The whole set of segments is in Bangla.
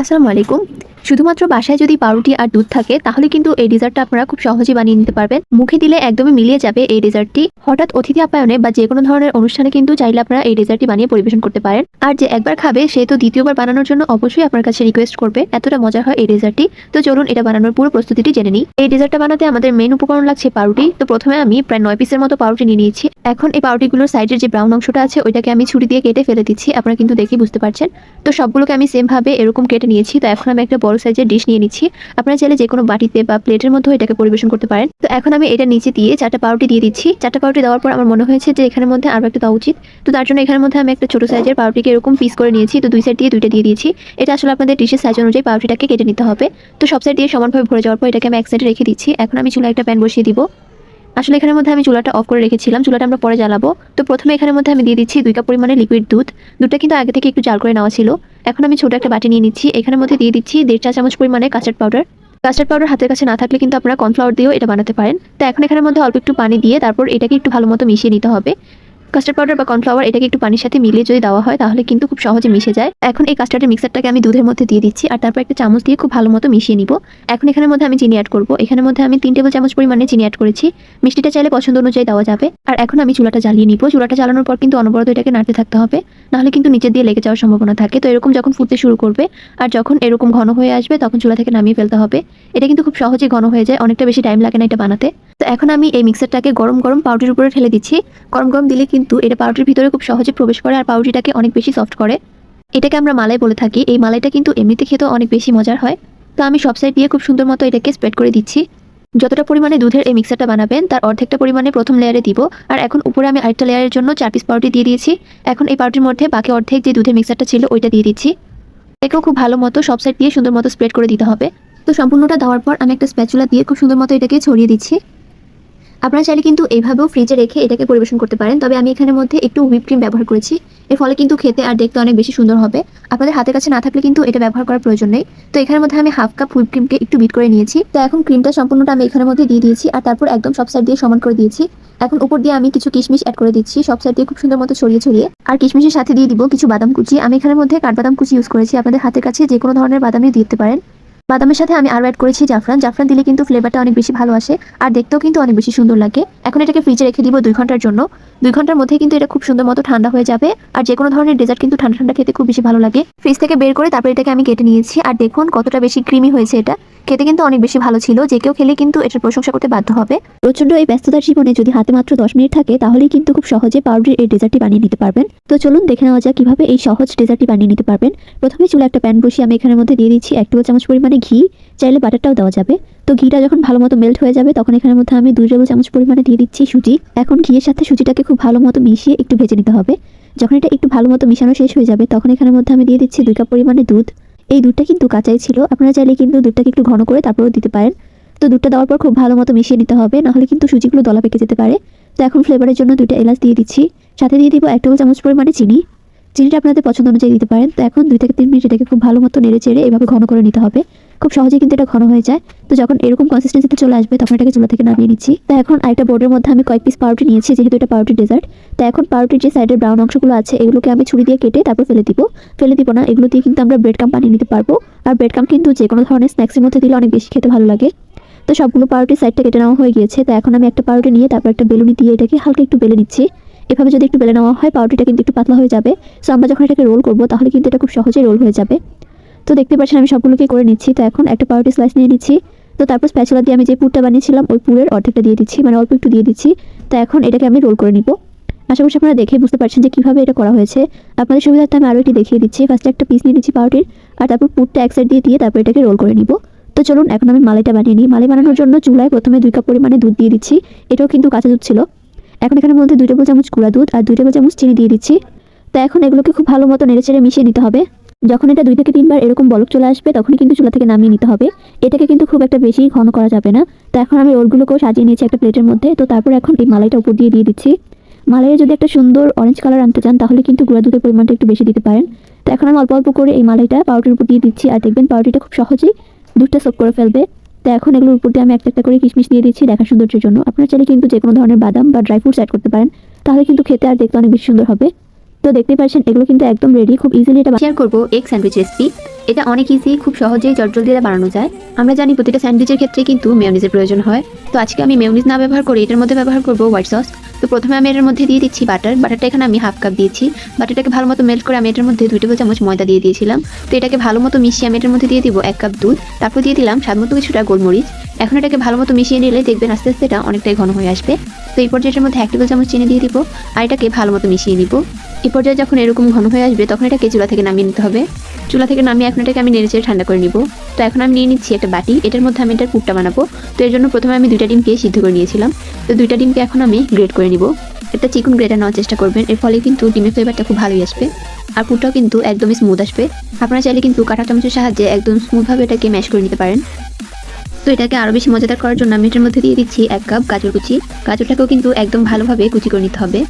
আসসালামু আলাইকুম। শুধুমাত্র বাসায় যদি পাউরুটি আর দুধ থাকে, তাহলে কিন্তু এই ডেজার্টটা আপনারা খুব সহজেই বানিয়ে নিতে পারবেন। মুখে দিলে একদমই মিলিয়ে যাবে এই ডেজার্টটি। হঠাৎ অতিথি আপ্যায়নে বা যে কোনো ধরনের অনুষ্ঠানে কিন্তু চাইলে আপনারা এই ডেজার্টটি বানিয়ে পরিবেশন করতে পারেন। আর যে একবার খাবে, সে তো দ্বিতীয়বার বানানোর জন্য অবশ্যই আপনার কাছে রিকোয়েস্ট করবে। এতটা মজা হয় এই ডেজার্টটি। তো চলুন এটা বানানোর পুরো প্রস্তুতিটি জেনে নিই। এই ডেজার্টটা বানাতে আমাদের মেন উপকরণ লাগছে পাউরুটি। তো প্রথমে আমি প্রায় নয় পিসের মতো পাউরুটি নিয়ে নিয়েছি। এখন এই পাউরুটিগুলোর সাইডের যে ব্রাউন অংশটা আছে, ওইটাকে আমি ছুরি দিয়ে কেটে ফেলে দিচ্ছি। আপনারা কিন্তু দেখেই বুঝতে পারছেন। তো সবগুলোকে আমি সেম ভাবে এরকম কেটে নিয়েছি। তো এখন আমি একটা বড় সাইজের ডিশ নিয়ে নিচ্ছি। আপনারা চাইলে যে কোনো বাটিতে বা প্লেটের মধ্যে এটাকে পরিবেশন করতে পারেন। তো এখন আমি এটা নিচে দিয়ে চারটা পাউরুটি দিয়ে দিচ্ছি। চারটা পাউরুটি দেওয়ার পর আমার মনে হয়েছে যে এখানের মধ্যে আরও একটা দেওয়া উচিত। তো তার জন্য এখানের মধ্যে আমি একটা ছোট সাইজের পাউরুটিকে এরকম পিস করে নিয়েছি। তো দুই সাইড দিয়ে দুইটা দিয়ে দিয়েছি। এটা আসলে আপনাদের ডিশের সাইজ অনুযায়ী পাউরুটিটাকে কেটে নিতে হবে। তো সব সাইড দিয়ে সমানভাবে ভরে যাওয়ার পর এটাকে আমি এক সাইডে রেখে দিচ্ছি। এখন আমি চুলা একটা প্যান বসিয়ে দিব। আসলে এখানের মধ্যে আমি চুলাটা অফ করে রেখেছিলাম। চুলাটা আমরা পরে জ্বালাবো। তো প্রথমে এখানের মধ্যে আমি দিয়ে দিচ্ছি দুই কাপ পরিমাণে লিকুইড দুধ। দুধটা কিন্তু আগে থেকে একটু জাল করে নেওয়া ছিল। এখন আমি ছোট একটা বাটি নিয়ে নিচ্ছি। এখানের মধ্যে দিয়ে দিচ্ছি দেড় চা চামচ পরিমাণে কাস্টার্ড পাউডার কাস্টার্ড পাউডার হাতের কাছে না থাকলে কিন্তু আপনারা কর্নফ্লাওয়ার দিয়েও এটা বানাতে পারেন। তো এখন এখানের মধ্যে অল্প একটু পানি দিয়ে তারপর এটাকে একটু ভালো মতো মিশিয়ে নিতে হবে। কাস্টার্ড পাউডার বা কর্নফ্লাওয়ার এটাকে একটু পানির সাথে মিলিয়ে যদি দেওয়া হয়, তাহলে কিন্তু খুব সহজে মিশে যায়। এখন এই কাস্টার্ডের মিক্সারটাকে আমি দুধের মধ্যে দিয়ে দিচ্ছি আর তারপর একটা চামচ দিয়ে খুব ভালো মতো মিশিয়ে নিব। এখন এখানের মধ্যে আমি চিনি অ্যাড করব। এখানের মধ্যে আমি তিন টেবিল চামচ পরিমাণে চিনি অ্যাড করেছি। মিষ্টিটা চাইলে পছন্দ অনুযায়ী দেওয়া যাবে। আর এখন আমি চুলাটা জ্বালিয়ে নিব। চুলাটা জ্বালানোর পর কিন্তু অনবরত এটাকে নাড়তে থাকতে হবে। নাহলে কিন্তু নিচের দিয়ে লেগে যাওয়ার সম্ভাবনা থাকে। তো এরকম যখন ফুটতে শুরু করবে আর যখন এরকম ঘন হয়ে আসবে, তখন চুলা থেকে নামিয়ে ফেলতে হবে। এটা কিন্তু খুব সহজেই ঘন হয়ে যায়। অনেকটা বেশি টাইম লাগে না এটা বানাতে। তো এখন আমি এই মিক্সারটাকে গরম গরম পাউডারের উপরে ঠেলে দিচ্ছি। গরম গরম দিলে কিন্তু এটা পাউডারের ভিতরে খুব সহজে প্রবেশ করে আর পাউরুটিটাকে অনেক বেশি সফট করে। এটাকে আমরা মালাই বলে থাকি। এই মালাইটা কিন্তু এমনিতে খেতেও অনেক বেশি মজার হয়। তো আমি সব সাইড দিয়ে খুব সুন্দর মতো এটাকে স্প্রেড করে দিচ্ছি। যতটা পরিমাণে দুধের এই মিক্সারটা বানাবেন, তার অর্ধেকটা পরিমাণে প্রথম লেয়ারে দিব। আর এখন উপরে আমি আরেকটা লেয়ারের জন্য চার পিস পাউরুটি দিয়ে দিয়েছি। এখন এই পাউরুটির মধ্যে বাকি অর্ধেক যে দুধের মিক্সারটা ছিল, ওইটা দিয়ে দিচ্ছি। এটাকেও খুব ভালো মতো সব সাইড দিয়ে সুন্দর মতো স্প্রেড করে দিতে হবে। তো সম্পূর্ণটা দেওয়ার পর আমি একটা স্প্যাচুলা দিয়ে খুব সুন্দর মতো এটাকে ছড়িয়ে দিচ্ছি। আপনারা চাইলে কিন্তু এইভাবেও ফ্রিজে রেখে এটাকে পরিবেশন করতে পারেন। তবে আমি এখানের মধ্যে একটু হুইপ ক্রিম ব্যবহার করেছি। এর ফলে কিন্তু খেতে আর দেখতে অনেক বেশি সুন্দর হবে। আপনাদের হাতের কাছে না থাকলে কিন্তু এটা ব্যবহার করার প্রয়োজন নেই। তো এখানের মধ্যে আমি হাফ কাপ হুইপ ক্রিমকে একটু বিট করে নিয়েছি। তো এখন ক্রিমটা সম্পূর্ণটা আমি এখানের মধ্যে দিয়ে দিয়েছি আর তারপর একদম সব সাইড দিয়ে সমান করে দিয়েছি। এখন উপর দিয়ে আমি কিছু কিশমিশ অ্যাড করে দিচ্ছি। সব সাইড দিয়ে খুব সুন্দর মতো ছড়িয়ে ছড়িয়ে। আর কিশমিশের সাথে দিয়ে দিব কিছু বাদাম কুচি। আমি এখানের মধ্যে কাঠবাদাম কুচি ইউজ করেছি। আপনাদের হাতের কাছে যে কোনো ধরনের বাদামই দিতে পারেন। বাদামের সাথে আমি আরও অ্যাড করেছি জাফরান। জাফরান দিলে কিন্তু ফ্লেভারটা অনেক বেশি ভালো আসে, আর দেখতেও কিন্তু অনেক বেশি সুন্দর লাগে। এখন এটাকে ফ্রিজে রেখে দিব দুই ঘণ্টার জন্য। দুই ঘণ্টার মধ্যে কিন্তু এটা খুব সুন্দর মতো ঠান্ডা হয়ে যাবে, আর যে কোনো ধরনের ডেজার্ট কিন্তু ঠান্ডা ঠান্ডা খেতে খুব বেশি ভালো লাগে। ফ্রিজ থেকে বের করে তারপর এটাকে আমি কেটে নিয়েছি, আর দেখুন কতটা বেশি ক্রিমি হয়েছে এটা। খেতে কিন্তু অনেক বেশি ভালো ছিল, যে কেউ খেলে কিন্তু এটার প্রশংসা করতে বাধ্য হবে। প্রচণ্ড এই ব্যস্ততার জীবনে যদি হাতে মাত্র দশ মিনিট থাকে, তাহলেই কিন্তু খুব সহজে পাউডার এই ডেজার্টটি বানিয়ে নিতে পারবেন। তো চলুন দেখে নেওয়া যাক কীভাবে এই সহজ ডেজার্টটি বানিয়ে নিতে পারবেন। প্রথমে চুলে একটা প্যান বসিয়ে আমি এখানের মধ্যে দিয়ে দিচ্ছি এক টেবিল চামচ পরিমাণে ঘি। চাইলে বাটারটাও দেওয়া যাবে। তো ঘিটা যখন ভালো মতো মেল্ট হয়ে যাবে, তখন এখানের মধ্যে আমি দুই টেবিল চামচ পরিমাণে দিয়ে দিচ্ছি সুজি। এখন ঘিয়ের সাথে সুজিটাকে খুব ভালো মতো মিশিয়ে একটু ভেজে নিতে হবে। যখন এটা একটু ভালো মতো মিশানো শেষ হয়ে যাবে, তখন এখানের মধ্যে আমি দিয়ে দিচ্ছি দুই কাপ পরিমাণে দুধ। এই দুধটা কিন্তু কাঁচাই ছিল। আপনারা চাইলে কিন্তু দুধটাকে একটু ঘন করে তারপরেও দিতে পারেন। তো দুধটা দেওয়ার পর খুব ভালো মতো মিশিয়ে নিতে হবে, নাহলে কিন্তু সুজিগুলো দলা পেকে যেতে পারে। তো এখন ফ্লেভারের জন্য দুইটা এলাচ দিয়ে দিচ্ছি। সাথে দিয়ে দিব এক টেবিল চামচ পরিমাণে চিনি। চিনিটা আপনাদের পছন্দ অনুযায়ী দিতে পারেন। তো এখন দুই থেকে তিন মিনিট এটাকে খুব ভালো মতো নেড়ে চেড়ে এভাবে ঘন করে নিতে হবে। খুব সহজে কিন্তু এটা ঘন হয়ে যায়। তো যখন এরকম কনসিস্টেন্সিতে চলে আসবে, তখন এটাকে চুলা থেকে নামিয়ে নিচ্ছি। তো এখন আরেকটা বোর্ডের মধ্যে আমি কয়েক পিস পাউরুটি নিয়েছি, যেহেতু এটা পাউরুটি ডেজার্ট তো এখন পাউরুটির যে সাইডের ব্রাউন অংশগুলো আছে, এগুলোকে আমি ছুরি দিয়ে কেটে তারপর ফেলে দিব। ফেলে দিব না, এগুলো দিয়ে কিন্তু আমরা ব্রেড কাম বানিয়ে নিতে পারব। আর ব্রেড কাম কিন্তু যে কোনো ধরনের স্ন্যাক্সের মধ্যে দিলে অনেক বেশি খেতে ভালো লাগে। তো সবগুলো পাউরুটির সাইডটা কেটে নেওয়া হয়ে গিয়েছে। তো এখন আমি একটা পাউরুটি নিয়ে তারপর একটা বেলুনি দিয়ে এটাকে হালকা একটু বেলে নিচ্ছি। এভাবে যদি একটু বেলে নেওয়া হয়, পাউরুটিটা কিন্তু একটু পাতলা হয়ে যাবে। সো আমরা যখন এটাকে রোল করব, তাহলে কিন্তু এটা খুব সহজেই রোল হয়ে যাবে। তো দেখতে পাচ্ছেন আমি সবগুলোকে করে নিচ্ছি। তো এখন একটা পাউরুটি স্লাইস নিয়ে নিচ্ছি। তো তারপর স্প্যাচুলা দিয়ে আমি যে পুরটা বানিয়েছিলাম, ওই পুরের অর্ধেকটা দিয়ে দিচ্ছি। মানে অল্প একটু দিয়ে দিচ্ছি। তো এখন এটাকে আমি রোল করে নিব। আশা করছি আপনারা দেখে বুঝতে পারছেন যে কীভাবে এটা করা হয়েছে। আপনাদের সুবিধার্থে আমি আরও একটি দেখিয়ে দিচ্ছি। ফার্স্টে একটা পিস নিয়ে নিচ্ছি পাউরুটির। আর তারপর পুরটা এক সাইড দিয়ে দিয়ে তারপর এটাকে রোল করে নিব। তো চলুন, এখন আমি মালাইটা বানিয়ে নিই। মালাই বানানোর জন্য চুলায় প্রথমে দুই কাপ পরিমাণে দুধ দিয়ে দিচ্ছি। এটাও কিন্তু কাঁচা দুধ ছিল। এখন এখানে মধ্যে দুই টেবিল চামচ গুঁড়া দুধ আর দুই টেবিল চামচ চিনি দিয়ে দিচ্ছি। তো এখন এগুলোকে খুব ভালো মতো নেড়ে নেড়েচেড়ে মিশিয়ে নিতে হবে। যখন এটা দুই থেকে তিনবার এরকম বলক চলে আসবে, তখনই কিন্তু চুলা থেকে নামিয়ে নিতে হবে। এটাকে কিন্তু খুব একটা বেশি ঘন করা যাবে না। তো এখন আমি রোলগুলোকেও সাজিয়ে নিয়েছি একটা প্লেটের মধ্যে। তো তারপর এখন এই মালাইটা উপর দিয়ে দিয়ে দিচ্ছি। মালাইয়ে যদি একটা সুন্দর অরেঞ্জ কালার আনতে চান, তাহলে কিন্তু গুঁড়া দুধের পরিমাণটা একটু বেশি দিতে পারেন। তো এখন আমি অল্প অল্প করে এই মালাইটা পাউডারের উপর দিয়ে দিচ্ছি। আর দেখবেন পাউডারটা খুব সহজেই দুধটা সোপ করে ফেলবে। তো এখন এগুলোর উপর দিয়ে আমি একটা একটা করে কিশমিশ দিয়ে দিচ্ছি দেখা সৌন্দর্যের জন্য। আপনারা চাইলে কিন্তু যে কোনো ধরনের বাদাম বা ড্রাই ফ্রুটস অ্যাড করতে পারেন। তাহলে কিন্তু খেতে আর দেখতে অনেক বেশি সুন্দর হবে। তো দেখতে পাচ্ছেন এগুলো কিন্তু একদম রেডি খুব ইজিলি এটা শেয়ার করব এগ স্যান্ডউইচ রেসিপি এটা অনেক ইজি খুব সহজেই জটজলদি এটা বানানো যায়। আমরা জানি প্রতিটা স্যান্ডউইচের ক্ষেত্রে কিন্তু মেয়নিজের প্রয়োজন হয়। তো আজকে আমি মেয়নিজ না ব্যবহার করে এটার মধ্যে ব্যবহার করব হোয়াইট সস তো প্রথমে আমি এটার মধ্যে দিয়ে দিচ্ছি বাটার বাটারটা এখানে আমি হাফ কাপ দিয়েছি। বাটারটাকে ভালো মতো মেল্ট করে আমি এটার মধ্যে দুই টেবিল চামচ ময়দা দিয়ে দিয়েছিলাম। তো এটাকে ভালো মতো মিশিয়ে আমি এটার মধ্যে দিয়ে দিব এক কাপ দুধ। তারপর দিয়ে দিলাম স্বাদ মতো কিছুটা গোলমরিচ। এখন এটাকে ভালো মতো মিশিয়ে নিলে দেখবেন আস্তে আস্তে এটা অনেকটাই ঘন হয়ে আসবে। তো এই এটার মধ্যে এক টেবিল চামচ চিনি দিয়ে দিব। আর এটাকে ভালো মতো মিশিয়ে নিব। এই পর্যায়ে যখন এরকম ঘন হয়ে আসবে, তখন এটাকে চুলা থেকে নামিয়ে নিতে হবে। চুলা থেকে নামিয়ে এখন এটাকে আমি নেড়ে চেড়ে ঠান্ডা করে নিব। তো এখন আমি নিয়ে নিচ্ছি একটা বাটি। এটার মধ্যে আমি এটার পুরটা বানাবো। তো এর জন্য প্রথমে আমি দুইটা ডিমকে সিদ্ধ করে নিয়েছিলাম। তো দুইটা ডিমকে এখন আমি গ্রেড করে নিব। একটা চিকন গ্রেটার নেওয়ার চেষ্টা করবেন। এর ফলে কিন্তু ডিমের ফ্লেভারটা খুব ভালোই আসবে। আর পুরটাও কিন্তু একদমই স্মুথ আসবে। আপনারা চাইলে কিন্তু কাঁটা চামচের সাহায্যে একদম স্মুথভাবে এটাকে ম্যাশ করে নিতে পারেন। তো এটাকে আরও বেশি মজাদার করার জন্য আমি এটার মধ্যে দিয়ে দিচ্ছি এক কাপ গাজর কুচি। গাজরটাকেও কিন্তু একদম ভালোভাবে কুচি করে নিতে হবে।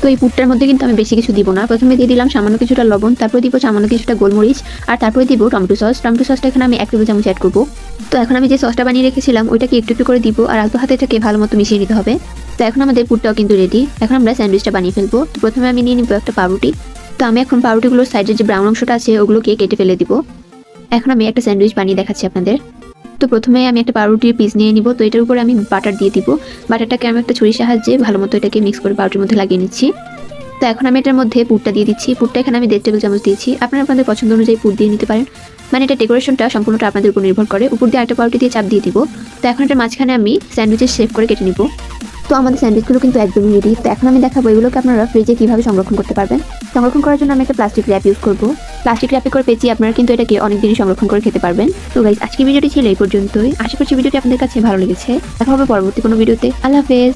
তো এই পুরটার মধ্যে কিন্তু আমি বেশি কিছু দিব না। প্রথমে দিয়ে দিলাম সামান্য কিছুটা লবণ, তারপর দিব সামান্য কিছুটা গোলমরিচ, আর তারপরে দিব টমেটো সস। টমেটো সসটা এখানে আমি এক টেবিল চামচ অ্যাড করব। তো এখন আমি যে সসটা বানিয়ে রেখেছিলাম, ওইটাকে একটু একটু করে দিব, আর আলতো হাতে এটাকে ভালো মতো মিশিয়ে নিতে হবে। তো এখন আমাদের পুরটাও কিন্তু রেডি এখন আমরা স্যান্ডউইচটা বানিয়ে ফেলব। তো প্রথমে আমি নিয়ে নিব একটা পাউরুটি। তো আমি এখন পাউরুটিগুলোর সাইডের যে ব্রাউন অংশটা আছে, ওগুলোকে কেটে ফেলে দিব। এখন আমি একটা স্যান্ডউইচ বানিয়ে দেখাচ্ছি আপনাদের। তো প্রথমে আমি একটা পাউরুটির পিস নিয়ে নিব, তো এটার উপরে আমি বাটার দিয়ে দিব। বাটারটাকে আমি একটা ছুরির সাহায্যে ভালো মতো এটাকে মিক্স করে পাউরুটির মধ্যে লাগিয়ে নিচ্ছি। তো এখন আমি এটার মধ্যে পুরটা দিয়ে দিচ্ছি। পুরটা এখানে আমি দেড় টেবিল চামচ দিয়েছি। আপনারা আপনাদের পছন্দ অনুযায়ী পুর দিয়ে নিতে পারেন। মানে এটা ডেকোরেশনটা সম্পূর্ণটা আপনাদের উপর নির্ভর করে। উপর দিয়ে একটা পাউরুটি দিয়ে চাপ দিয়ে দিব। তো এখন এটার মাঝখানে আমি স্যান্ডউইচের শেপ করে কেটে নিব। তো আমাদের স্যান্ডউইচগুলো কিন্তু একদমই রেডি তো এখন আমি দেখাবো এগুলোকে আপনারা ফ্রিজে কীভাবে সংরক্ষণ করতে পারবেন। সংরক্ষণ করার জন্য আমি একটা প্লাস্টিক র্যাপ ইউজ করব। প্লাস্টিক র্যাপে করে পেঁচিয়ে আপনারা কিন্তু এটাকে অনেক দিনই সংরক্ষণ করে খেতে পারবেন। তো গাইজ আজকে ভিডিওটি ছিল এই পর্যন্তই। আশা করছি ভিডিওটি আপনাদের কাছে ভালো লেগেছে। দেখা হবে পরবর্তী কোনো ভিডিওতে। আল্লাহ হাফেজ।